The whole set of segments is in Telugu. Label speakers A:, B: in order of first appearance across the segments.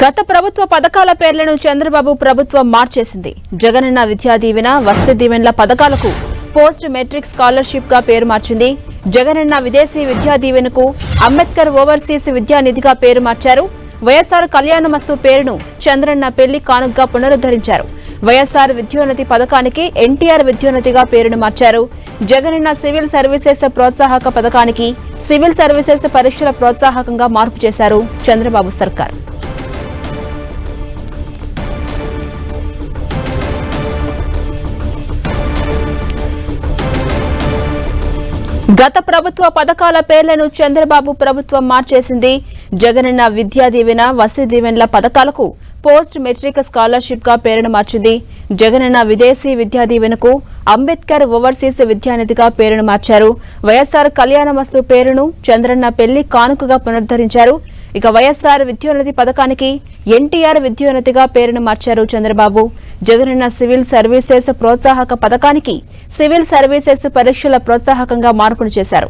A: గత ప్రభుత్వ పథకాల పేర్లను చంద్రబాబు ప్రభుత్వం మార్చేసింది. జగనన్న విద్యా దీవెన వసతి దీవెనల పథకాలకు పోస్ట్ మెట్రిక్ స్కాలర్షిప్గా పేరు మార్చింది. జగనన్న విదేశీ విద్యా దీవెనకు అంబేద్కర్ ఓవర్సీస్ విద్యానిధిగా పేరు మార్చారు. వైఎస్ఆర్ కళ్యాణమస్తు పేరును చంద్రన్న పెళ్ళి కానుగ్గా పునరుద్ధరించారు. వైఎస్ఆర్ విద్యోన్నతి పథకానికి ఎన్టీఆర్ విద్యోన్నతిగా పేరును మార్చారు. జగనన్న సివిల్ సర్వీసెస్ ప్రోత్సాహక పథకానికి సివిల్ సర్వీసెస్ పరీక్షల ప్రోత్సాహకంగా మార్పు చేశారు చంద్రబాబు సర్కార్. గత ప్రభుత్వ పథకాల పేర్లను చంద్రబాబు ప్రభుత్వం మార్చేసింది. జగనన్న విద్యా దీవెన వసతి దీవెనల పథకాలకు పోస్ట్ మెట్రిక్ స్కాలర్షిప్గా పేరును మార్చింది. జగనన్న విదేశీ విద్యా దీవెనకు అంబేద్కర్ ఓవర్సీస్ విద్యానిధిగా పేరును మార్చారు. వైఎస్ఆర్ కళ్యాణమస్తు పేరును చంద్రన్న పెళ్ళి కానుకగా పునరుద్ధరించారు. ఇక వైఎస్ఆర్ విద్యోన్నతి పథకానికి ఎన్టీఆర్ విద్యోన్నతిగా పేరును మార్చారు చంద్రబాబు. జగనన్న సివిల్ సర్వీసెస్ ప్రోత్సాహక పథకానికి సివిల్ సర్వీసెస్ పరీక్షల ప్రోత్సాహకంగా మార్పులు చేశారు.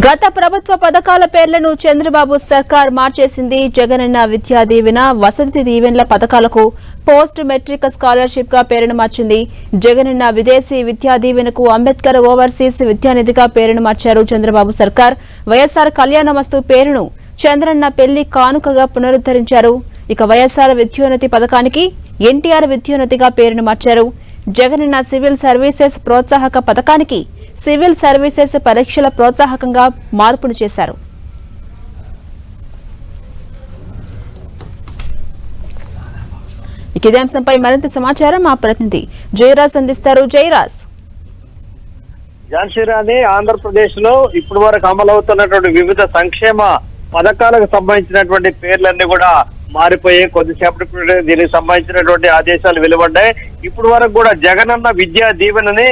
A: గత ప్రభుత్వ పథకాల పేర్లను చంద్రబాబు సర్కార్ మార్చేసింది. జగనన్న విద్యా దీవెన వసతి దీవెనల పథకాలకు పోస్ట్ మెట్రిక్ స్కాలర్షిప్గా పేరును మార్చింది. జగనన్న విదేశీ విద్యా దీవెనకు అంబేద్కర్ ఓవర్సీస్ విద్యానిధిగా పేరును మార్చారు చంద్రబాబు సర్కార్. వైఎస్ఆర్ కళ్యాణమస్తు పేరును చంద్రన్న పెళ్ళి కానుకగా పునరుద్ధరించారు. ఇక వైఎస్ఆర్ విద్యోన్నతి పథకానికి ఎన్టీఆర్ విద్యోన్నతిగా పేరును మార్చారు. జగనన్న సివిల్ సర్వీసెస్ ప్రోత్సాహక పథకానికి సివిల్ సర్వీసెస్ పరీక్షల ప్రోత్సాహకంగా మార్పులు చేశారు. ఇదే అంశంపై మరింత సమాచారం మా ప్రతినిధి జయరాజ్ అందిస్తారు. జయరాజ్.
B: ఝాన్సీరాణి ఆంధ్రప్రదేశ్లో ఇప్పటి వరకు అమలవుతున్నటువంటి వివిధ సంక్షేమ పథకాలకు సంబంధించినటువంటి పేర్లన్నీ కూడా మారిపోయి కొద్దిసేపటి దీనికి సంబంధించినటువంటి ఆదేశాలు వెలువడ్డాయి. ఇప్పుడు వరకు కూడా జగనన్న విద్యా దీవెనని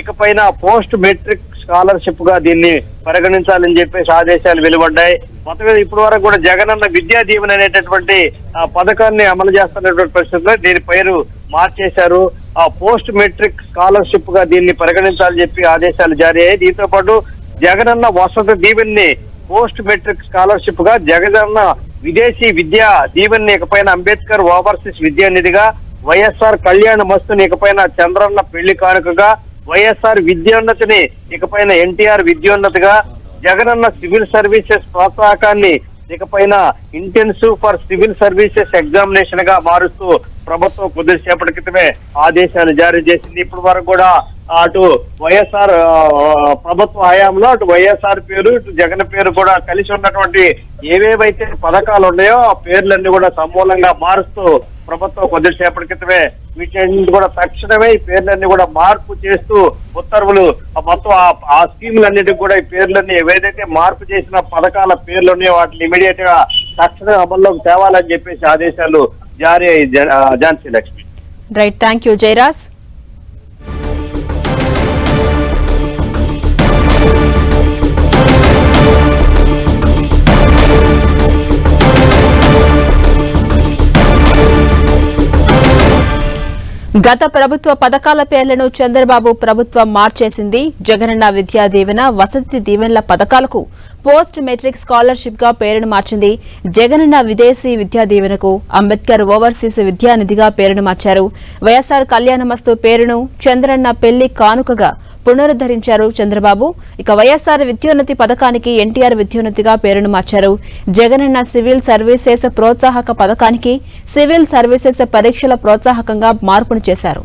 B: ఇకపైన పోస్ట్ మెట్రిక్ స్కాలర్షిప్గా దీన్ని పరిగణించాలని చెప్పేసి ఆదేశాలు వెలువడ్డాయి. మొత్తం ఇప్పుడు వరకు కూడా జగనన్న విద్యా దీవెన అనేటటువంటి ఆ పథకాన్ని అమలు చేస్తున్నటువంటి పరిస్థితుల్లో దీని పేరు మార్చేశారు. ఆ పోస్ట్ మెట్రిక్ స్కాలర్షిప్గా దీన్ని పరిగణించాలని చెప్పి ఆదేశాలు జారీ అయ్యాయి. దీంతో పాటు జగనన్న వసతి దీవెన్ని పోస్ట్ మెట్రిక్ స్కాలర్షిప్గా జగనన్న విదేశీ విద్యా దీవెన్ని ఇకపైన అంబేద్కర్ ఓవర్సీస్ విద్యానిధిగా వైఎస్ఆర్ కళ్యాణ మస్తుని ఇకపైన చంద్రన్న పెళ్ళి కానుకగా వైఎస్ఆర్ విద్యోన్నతిని ఇకపైన ఎన్టీఆర్ విద్యోన్నతిగా జగనన్న సివిల్ సర్వీసెస్ ప్రోత్సాహకాన్ని ఇకపైన ఇంటెన్సివ్ ఫర్ సివిల్ సర్వీసెస్ ఎగ్జామినేషన్గా మారుస్తూ ప్రభుత్వం కొద్దిసేపటి క్రితమే ఆదేశాలు జారీ చేసింది. ఇప్పటి వరకు కూడా అటు వైఎస్ఆర్ ప్రభుత్వ హయాంలో అటు వైఎస్ఆర్ పేరు ఇటు జగన్ పేరు కూడా కలిసి ఉన్నటువంటి ఏవేవైతే పథకాలు ఉన్నాయో ఆ పేర్లన్నీ కూడా సమూలంగా మారుస్తూ ప్రభుత్వం కొద్దిసేపటి క్రితమే వీటన్నింటి కూడా తక్షణమే ఈ పేర్లన్నీ కూడా మార్పు చేస్తూ ఉత్తర్వులు ఆ మొత్తం ఆ- స్కీములన్నిటికి కూడా ఈ పేర్లన్నీ ఏదైతే మార్పు చేసిన పథకాల పేర్లు ఉన్నాయో వాటిని ఇమీడియట్గా తక్షణమే అమల్లోకి తేవాలని చెప్పేసి ఆదేశాలు జారీ అయ్యి జ- Jhansi Lakshmi.
A: Right thank you Jayaraj గత ప్రభుత్వ పథకాల పేర్లను చంద్రబాబు ప్రభుత్వం మార్చేసింది. జగనన్న విద్యా దీవెన వసతి దీవెనల పథకాలకు పోస్ట్ మెట్రిక్ స్కాలర్షిప్గా పేరును మార్చింది. జగనన్న విదేశీ విద్యా దీవెనకు అంబేద్కర్ ఓవర్సీస్ విద్యానిధిగా పేరును మార్చారు. వైఎస్ఆర్ కళ్యాణమస్తు పేరును చంద్రన్న పెళ్ళి కానుకగా పునరుద్ధరించారు చంద్రబాబు. ఇక వైఎస్ఆర్ విద్యోన్నతి పథకానికి ఎన్టీఆర్ విద్యోన్నతిగా పేరును మార్చారు. జగనన్న సివిల్ సర్వీసెస్ ప్రోత్సాహక పథకానికి సివిల్ సర్వీసెస్ పరీక్షల ప్రోత్సాహకంగా మార్పును చేశారు.